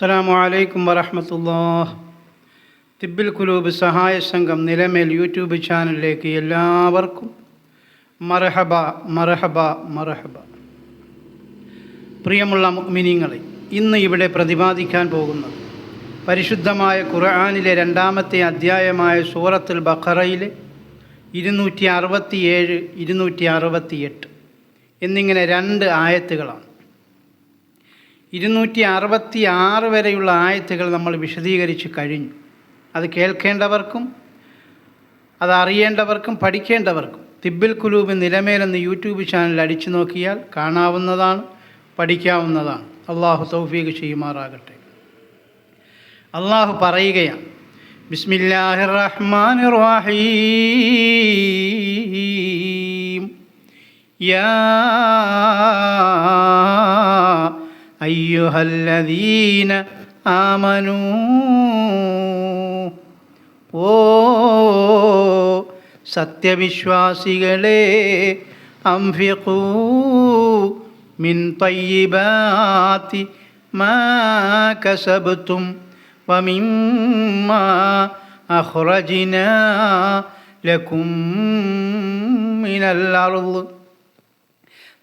അസ്സലാമു അലൈക്കും വറഹമത്തുല്ലാ തിബിൽ കുലൂബ് സഹായ സംഘം നിലമേൽ യൂട്യൂബ് ചാനലിലേക്ക് എല്ലാവർക്കും മർഹബ മർഹബ മർഹബ. പ്രിയമുള്ള മിനിങ്ങളെ ഇന്ന് ഇവിടെ പ്രതിപാദിക്കാൻ പോകുന്നത് പരിശുദ്ധമായ ഖുർആാനിലെ രണ്ടാമത്തെ അധ്യായമായ സൂറത്തുൽ ബഖറയിലെ ഇരുന്നൂറ്റി അറുപത്തിയേഴ് ഇരുന്നൂറ്റി അറുപത്തിയെട്ട് എന്നിങ്ങനെ രണ്ട് ആയത്തുകളാണ്. ഇരുന്നൂറ്റി അറുപത്തി ആറ് വരെയുള്ള ആയത്തുകൾ നമ്മൾ വിശദീകരിച്ച് കഴിഞ്ഞു. അത് കേൾക്കേണ്ടവർക്കും അത് അറിയേണ്ടവർക്കും പഠിക്കേണ്ടവർക്കും. തിബിൽ കുലൂബ് നിലമേലെന്ന് യൂട്യൂബ് ചാനൽ അടിച്ചു നോക്കിയാൽ കാണാവുന്നതാണ് പഠിക്കാവുന്നതാണ്. അള്ളാഹു തൗഫീഖ് ചെയ്യുമാറാകട്ടെ. അള്ളാഹു പറയുകയാണ് ബിസ്മില്ലാഹിർ റഹ്മാനിർ റഹീം. യാ أيها الذين آمنوا ഓ സത്യവിശ്വാസികളെ അംഫിഖൂ മിൻ തയ്യിബാത്തി മാ കസബ്തും വമിമ്മാ അഖ്റജ്നാ ലക്കും മിനൽ അർള്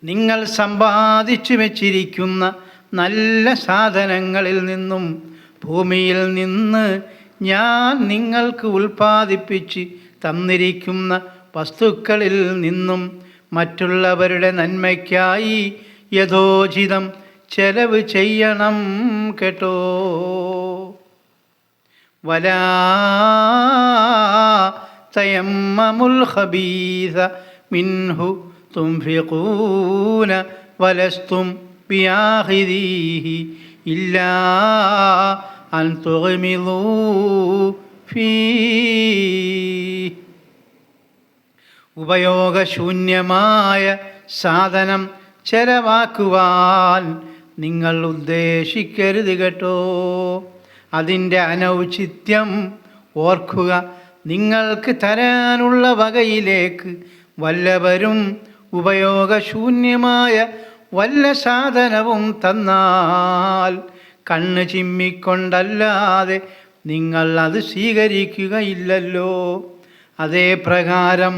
നിങ്ങൾ സമ്പാദിച്ചു വച്ചിരിക്കുന്ന നല്ല സാധനങ്ങളിൽ നിന്നും ഭൂമിയിൽ നിന്ന് ഞാൻ നിങ്ങൾക്ക് ഉൽപ്പാദിപ്പിച്ച് തന്നിരിക്കുന്ന വസ്തുക്കളിൽ നിന്നും മറ്റുള്ളവരുടെ നന്മയ്ക്കായി യഥോചിതം ചെലവ് ചെയ്യണം കേട്ടോ. വലാ തയമ്മമുൽ ഖബീസ മിൻഹു തുംഫിഖൂന വലസ്തും بآخذيه إلا أن تغمضوا فيه ഉപയോഗശൂന്യമായ സാധനം ചെലവാക്കുവാൻ നിങ്ങൾ ഉദ്ദേശിക്കരുത് കേട്ടോ അതിൻ്റെ അനൗചിത്യം ഓർക്കുക നിങ്ങൾക്ക് തരാനുള്ള വകയിലേക്ക് വല്ലവരും ഉപയോഗശൂന്യമായ വല്ല സാധനവും തന്നാൽ കണ്ണ് ചിമ്മിക്കൊണ്ടല്ലാതെ നിങ്ങൾ അത് സ്വീകരിക്കുകയില്ലല്ലോ. അതേ പ്രകാരം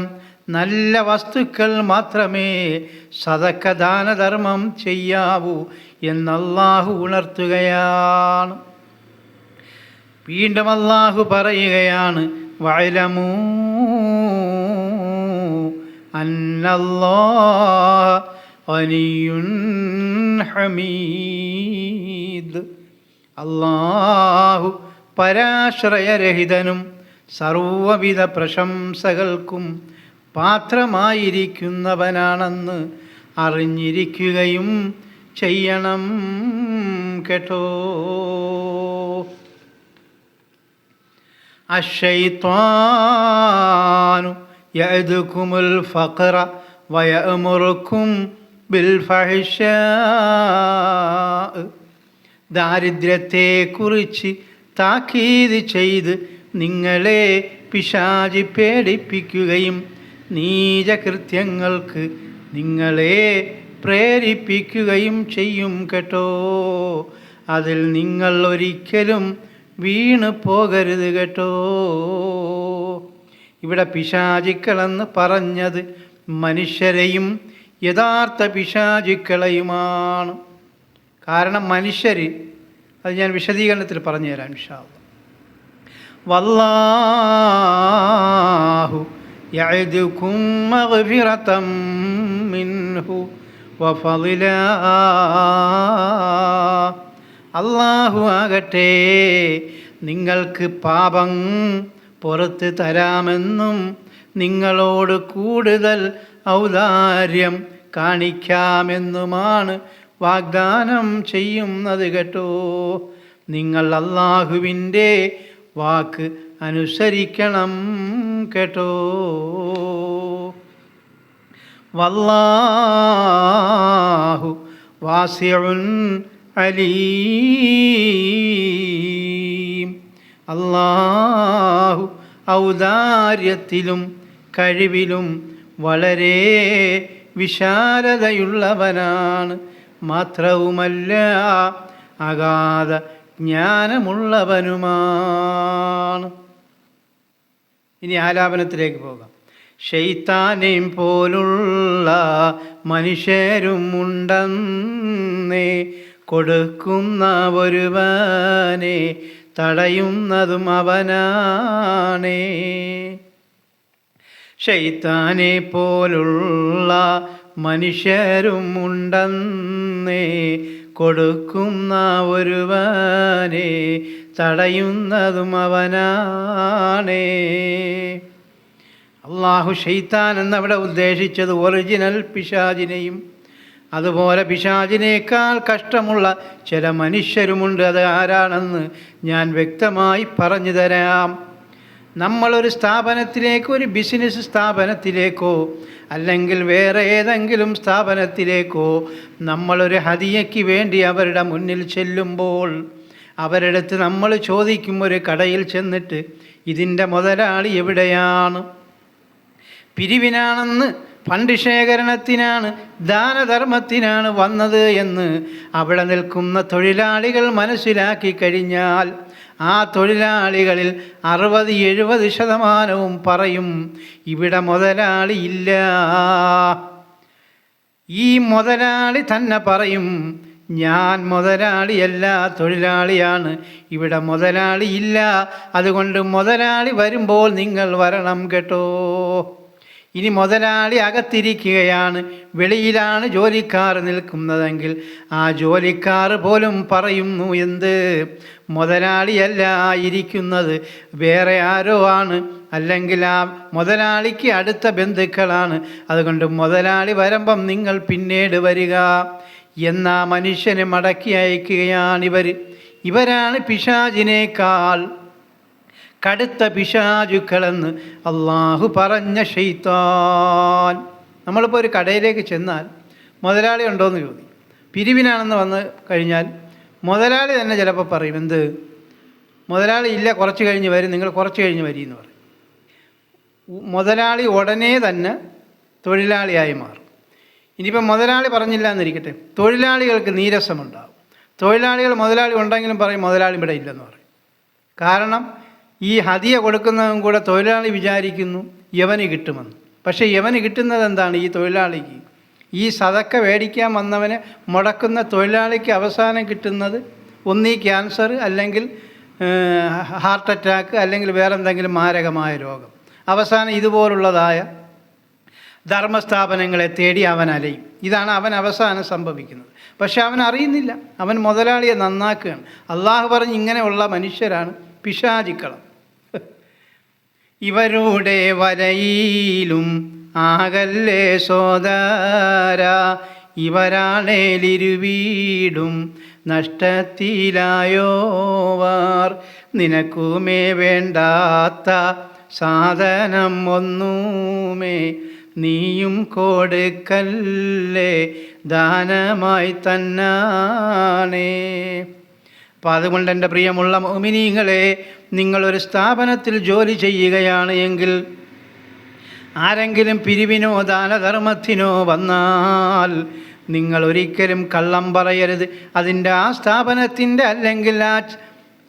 നല്ല വസ്തുക്കൾ മാത്രമേ സതക്ക ദാനധർമ്മം ചെയ്യാവൂ എന്നല്ലാഹു ഉണർത്തുകയാണ്. വീണ്ടും അല്ലാഹു പറയുകയാണ് വയലമൂ അന്നല്ലാ അനിയുൻ ഹമീദ്. അള്ളാഹു പരാശ്രയരഹിതനും സർവവിധ പ്രശംസകൾക്കും പാത്രമായിരിക്കുന്നവനാണെന്ന് അറിഞ്ഞിരിക്കുകയും ചെയ്യണം കേട്ടോ. അശൈത്വാനു യഅദുകുമുൽ ഫഖറ വയമുറുക്കും ദാരിദ്ര്യത്തെക്കുറിച്ച് താക്കീത് ചെയ്ത് നിങ്ങളെ പിശാചി പേടിപ്പിക്കുകയും നീചകൃത്യങ്ങൾക്ക് നിങ്ങളെ പ്രേരിപ്പിക്കുകയും ചെയ്യും കേട്ടോ. അതിൽ നിങ്ങൾ ഒരിക്കലും വീണ് പോകരുത് കേട്ടോ. ഇവിടെ പിശാചിക്കളെന്ന് പറഞ്ഞത് മനുഷ്യരെയും യഥാർത്ഥ പിശാചിക്കളയുമാണ്. കാരണം മനുഷ്യർ അത് ഞാൻ വിശദീകരണത്തിൽ പറഞ്ഞു തരാം വിഷാദ് വല്ലാഹു മിൻഹു അള്ളാഹു ആകട്ടെ നിങ്ങൾക്ക് പാപം പുറത്ത് തരാമെന്നും നിങ്ങളോട് കൂടുതൽ ഔദാര്യം കാണിക്കാമെന്നുമാണ് വാഗ്ദാനം ചെയ്യുന്നത് കേട്ടോ. നിങ്ങൾ അള്ളാഹുവിന്റെ വാക്ക് അനുസരിക്കണം കേട്ടോ. വല്ലാഹു വാസിയുൻ അലീം. അല്ലാഹു ഔദാര്യത്തിലും കഴിവിലും വളരെ വിശാലതയുള്ളവനാണ്. മാത്രവുമല്ല അഗാധ ജ്ഞാനമുള്ളവനുമാണ്. ഇനി ആലാപനത്തിലേക്ക് പോകാം. ഷെയ്ത്താനെയും പോലുള്ള മനുഷ്യരും ഉണ്ടെന്നേ കൊടുക്കുന്ന ഒരുവനെ തടയുന്നതും അവനാണേ. ഷെയ്ത്താനെ പോലുള്ള മനുഷ്യരും ഉണ്ടെന്നേ കൊടുക്കുന്ന ഒരുവനെ തടയുന്നതും അവനാണേ. അള്ളാഹു ഷെയ്ത്താൻ എന്നവിടെ ഉദ്ദേശിച്ചത് ഒറിജിനൽ പിശാചിനെയും അതുപോലെ പിശാചിനേക്കാൾ കഷ്ടമുള്ള ചില മനുഷ്യരുമുണ്ട്. അത് ആരാണെന്ന് ഞാൻ വ്യക്തമായി പറഞ്ഞു തരാം. നമ്മളൊരു സ്ഥാപനത്തിലേക്കോ ഒരു ബിസിനസ് സ്ഥാപനത്തിലേക്കോ അല്ലെങ്കിൽ വേറെ ഏതെങ്കിലും സ്ഥാപനത്തിലേക്കോ നമ്മളൊരു ഹതിയയ്ക്ക് വേണ്ടി അവരുടെ മുന്നിൽ ചെല്ലുമ്പോൾ അവരുടെ അടുത്ത് നമ്മൾ ചോദിക്കും ഒരു കടയിൽ ചെന്നിട്ട് ഇതിന്റെ മുതലാളി എവിടെയാണ്? പിരിവിനാണെന്ന് ഫണ്ട് ശേഖരണത്തിനാണ് ദാനധർമ്മത്തിനാണ് വന്നത് എന്ന് അവിടെ നിൽക്കുന്ന തൊഴിലാളികൾ മനസ്സിലാക്കി കഴിഞ്ഞാൽ ആ തൊഴിലാളികളിൽ അറുപത് എഴുപത് ശതമാനവും പറയും ഇവിടെ മുതലാളിയില്ല ഈ മുതലാളി തന്നെ പറയും ഞാൻ മുതലാളിയല്ല തൊഴിലാളിയാണ്. ഇവിടെ മുതലാളിയില്ല അതുകൊണ്ട് മുതലാളി വരുമ്പോൾ നിങ്ങൾ വരണം കേട്ടോ. ഇനി മുതലാളി അകത്തിരിക്കുകയാണ്. വെളിയിലാണ് ജോലിക്കാർ നിൽക്കുന്നതെങ്കിൽ ആ ജോലിക്കാർ പോലും പറയുന്നു എന്ത്? മുതലാളിയല്ല ഇരിക്കുന്നത്. വേറെ ആരോ ആണ്. അല്ലെങ്കിൽ ആ മുതലാളിക്ക് അടുത്ത ബന്ധുക്കളാണ്. അതുകൊണ്ട് മുതലാളി വരുമ്പം നിങ്ങൾ പിന്നീട് വരിക. എന്നാ മനുഷ്യനെ മടക്കി അയക്കുകയാണിവർ ഇവരാണ് പിശാചിനേക്കാൾ കടുത്ത പിശാചുക്കളെന്ന് അള്ളാഹു പറഞ്ഞ ഷെയ്ത്താൻ നമ്മളിപ്പോൾ ഒരു കടയിലേക്ക് ചെന്നാൽ മുതലാളി ഉണ്ടോ എന്ന് ചോദിക്കും. പിരിവിനാണെന്ന് വന്ന് കഴിഞ്ഞാൽ മുതലാളി തന്നെ ചിലപ്പോൾ പറയും എന്ത്? മുതലാളി ഇല്ല കുറച്ച് കഴിഞ്ഞ് വരും നിങ്ങൾ കുറച്ച് കഴിഞ്ഞ് വരി എന്ന് പറയും. മുതലാളി ഉടനെ തന്നെ തൊഴിലാളിയായി മാറും. ഇനിയിപ്പോൾ മുതലാളി പറഞ്ഞില്ല എന്നിരിക്കട്ടെ തൊഴിലാളികൾക്ക് നീരസമുണ്ടാകും തൊഴിലാളികൾ മുതലാളി ഉണ്ടെങ്കിലും പറയും മുതലാളി ഇവിടെ ഇല്ലെന്ന് പറയും. കാരണം ഈ ഹതിയ കൊടുക്കുന്നതും കൂടെ തൊഴിലാളി വിചാരിക്കുന്നു യവന് കിട്ടുമെന്ന്. പക്ഷേ യവന് കിട്ടുന്നത് എന്താണ്? ഈ തൊഴിലാളിക്ക്. ഈ സതക്ക മേടിക്കാൻ വന്നവനെ മുടക്കുന്ന തൊഴിലാളിക്ക് അവസാനം കിട്ടുന്നത് ഒന്നീ ക്യാൻസർ അല്ലെങ്കിൽ ഹാർട്ട് അറ്റാക്ക് അല്ലെങ്കിൽ വേറെ എന്തെങ്കിലും മാരകമായ രോഗം. അവസാനം ഇതുപോലുള്ളതായ ധർമ്മസ്ഥാപനങ്ങളെ തേടി അവൻ അലയും. ഇതാണ് അവൻ അവസാനം സംഭവിക്കുന്നത്. പക്ഷെ അവൻ അറിയുന്നില്ല. അവൻ മുതലാളിയെ നന്നാക്കുകയാണ്. അള്ളാഹു പറഞ്ഞ് ഇങ്ങനെയുള്ള മനുഷ്യരാണ് പിശാചിക്കളം. ഇവരുടെ വരയിലും ആകല്ലേ സോദാര. ഇവരാണേലിരുവീടും നഷ്ടത്തിലായോവാർ. നിനക്കുമേ വേണ്ടാത്ത സാധനം ഒന്നുമേ. നീയും കൊടുക്കല്ലേ ദാനമായി തന്നാണേ. അപ്പം അതുകൊണ്ട് എന്റെ പ്രിയമുള്ള മോമിനീങ്ങളെ നിങ്ങളൊരു സ്ഥാപനത്തിൽ ജോലി ചെയ്യുകയാണ് എങ്കിൽ ആരെങ്കിലും പിരിവിനോ ദാനധർമ്മത്തിനോ വന്നാൽ നിങ്ങൾ ഒരിക്കലും കള്ളം പറയരുത്. അതിന്റെ ആ സ്ഥാപനത്തിന്റെ അല്ലെങ്കിൽ ആ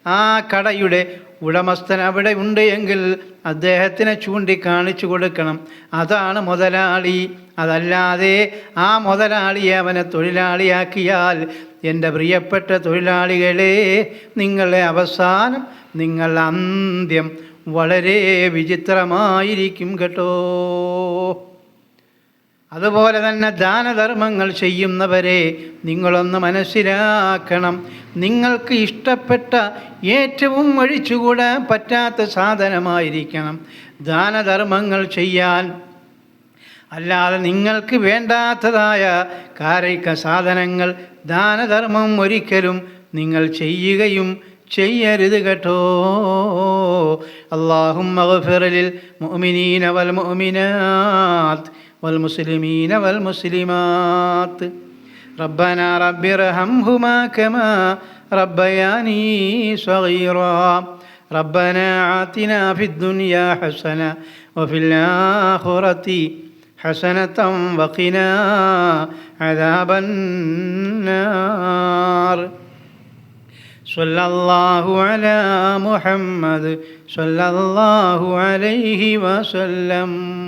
ആ കടയുടെ ഉടമസ്ഥൻ അവിടെ ഉണ്ട് എങ്കിൽ അദ്ദേഹത്തിനെ ചൂണ്ടിക്കാണിച്ചു കൊടുക്കണം. അതാണ് മുതലാളി. അതല്ലാതെ ആ മുതലാളിയെ അവനെ തൊഴിലാളിയാക്കിയാൽ എന്റെ പ്രിയപ്പെട്ട തൊഴിലാളികളെ നിങ്ങളുടെ അവസാനം നിങ്ങൾ അന്ത്യം വളരെ വിചിത്രമായിരിക്കും കേട്ടോ. അതുപോലെ തന്നെ ദാനധർമ്മങ്ങൾ ചെയ്യുന്നവരെ നിങ്ങളൊന്ന് മനസ്സിലാക്കണം. നിങ്ങൾക്ക് ഇഷ്ടപ്പെട്ട ഏറ്റവും ഒഴിച്ചുകൂടാൻ പറ്റാത്ത സാധനമായിരിക്കണം. ദാനധർമ്മങ്ങൾ ചെയ്യാൻ. അല്ലാതെ നിങ്ങൾക്ക് വേണ്ടാത്തതായ കാരക സാധനങ്ങൾ ദാനധർമ്മം ഒരിക്കലും നിങ്ങൾ ചെയ്യുകയും ചെയ്യരുത് കേട്ടോ. അള്ളാഹും മുഅ്മിനീന വൽ മുഅ്മിനാത്ത്. والمسلمين والمسلمات ربنا رب ارحمهما كما ربياني صغيرا ربنا آتنا في الدنيا حسنة وفي الآخرة حسنة وقنا عذاب النار صلى الله على محمد صلى الله عليه وسلم